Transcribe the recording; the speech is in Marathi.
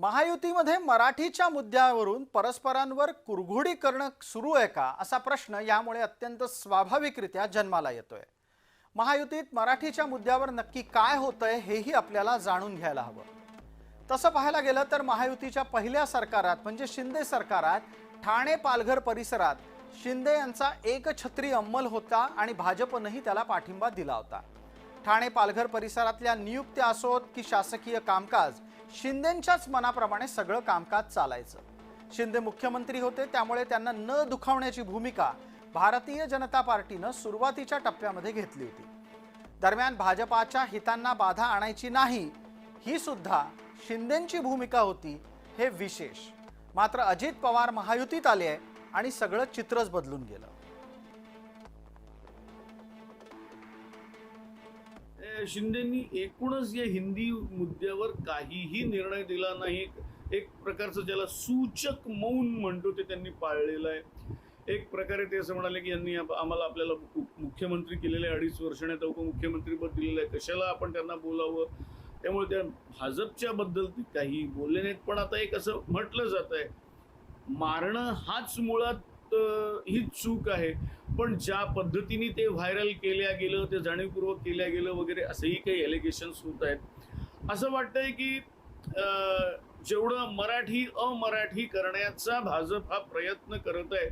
महायुतीमध्ये मराठीच्या मुद्द्यावरून परस्परांवर कुरघोडी करणं सुरू आहे का असा प्रश्न यामुळे अत्यंत स्वाभाविकरित्या जन्माला येतोय. महायुतीत मराठीच्या मुद्द्यावर नक्की काय होतंय हेही आपल्याला जाणून घ्यायला हवं. तसं पाहायला गेलं तर महायुतीच्या पहिल्या सरकारात म्हणजे शिंदे सरकारात ठाणे पालघर परिसरात शिंदे यांचा एकछत्री अंमल होता आणि भाजपनंही त्याला पाठिंबा दिला होता. ठाणे पालघर परिसरातल्या नियुक्त्या असोत की शासकीय कामकाज शिंदेंच्याच मनाप्रमाणे सगळं कामकाज चालायचं. शिंदे मुख्यमंत्री होते त्यामुळे त्यांना न दुखावण्याची भूमिका भारतीय जनता पार्टीनं सुरुवातीच्या टप्प्यामध्ये घेतली होती. दरम्यान भाजपाच्या हितांना बाधा आणायची नाही ही सुद्धा शिंदेंची भूमिका होती हे विशेष. मात्र अजित पवार महायुतीत आले आहे आणि सगळं चित्रच बदलून गेलं. शिंदेनी एकूणच या हिंदी मुद्द्यावर काहीही निर्णय दिला नाही. एक प्रकारचं ज्याला सूचक मौन म्हणतो ते त्यांनी पाळलेलं आहे. एक प्रकारे ते असं म्हणाले की यांनी आम्हाला आपल्याला मुख्यमंत्री केलेले आहे, अडीच वर्षाने तर उपमुख्यमंत्रीपद दिलेलं आहे. कशाला आपण त्यांना बोलावं? त्यामुळे त्या भाजपच्या बद्दल काही बोलले नाहीत. पण आता एक असं म्हटलं जात आहे मारणं हाच मुळात ही चूक आहे. पण ज्या पद्धतीने ते व्हायरल केल्या गेलं ते जाणीवपूर्वक केल्या गेलं वगैरे असंही काही एलिगेशन्स होत आहेत. असं वाटतंय की जेवढं मराठी अमराठी करण्याचा भाजप हा प्रयत्न करत आहे